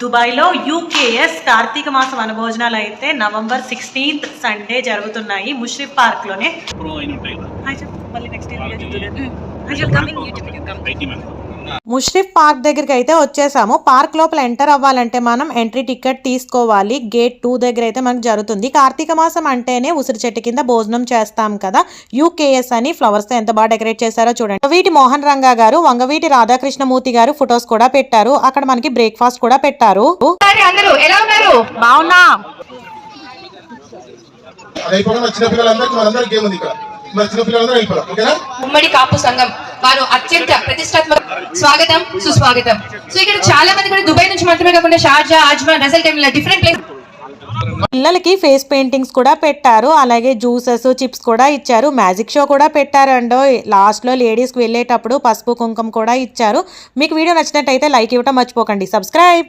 దుబాయ్లో యూకేఎస్ కార్తీక మాసం వనభోజనాలు అయితే నవంబర్ సిక్స్టీన్త్ సండే జరుగుతున్నాయి ముష్రిఫ్ పార్క్ ముష్రిఫ్ పార్క్ దగ్గరికి అయితే వచ్చేసాము. పార్క్ లోపల ఎంటర్ అవ్వాలంటే మనం ఎంట్రీ టికెట్ తీసుకోవాలి. గేట్ టూ దగ్గర అయితే మనకు జరుగుతుంది. కార్తీక మాసం అంటేనే ఉసిరి చెట్టు కింద భోజనం చేస్తాం కదా. యూకేఎస్ అని ఫ్లవర్స్తో ఎంత బాగా డెకరేట్ చేశారో చూడండి. వంగవీటి మోహన్ రంగా గారు వంగవీటి రాధాకృష్ణమూర్తి గారు ఫొటోస్ కూడా పెట్టారు. అక్కడ మనకి బ్రేక్ఫాస్ట్ కూడా పెట్టారు. ఒకసారి అందరూ ఎలా ఉన్నారు? బాగున్నా. ఓకేనా? ఉమ్మడి కాపు సంఘం వారు అత్యంత ప్రతిష్టాత్మక స్వాగతం సుస్వాగతం. సో ఇక్కడ చాలా మంది కూడా దుబాయ్ నుంచి మాత్రమే కాకుండా షార్జా అజ్మాన్ రజల్ టైమ్ డిఫరెంట్ ప్లేస్ పిల్లలకి ఫేస్ పెయింటింగ్స్ కూడా పెట్టారు. అలాగే జ్యూసెస్ చిప్స్ కూడా ఇచ్చారు. మ్యాజిక్ షో కూడా పెట్టారండో. లాస్ట్లో లేడీస్కి వెళ్ళేటప్పుడు పసుపు కుంకుమ కూడా ఇచ్చారు. మీకు వీడియో నచ్చినట్టయితే లైక్ ఇవ్వటం మర్చిపోకండి. సబ్స్క్రైబ్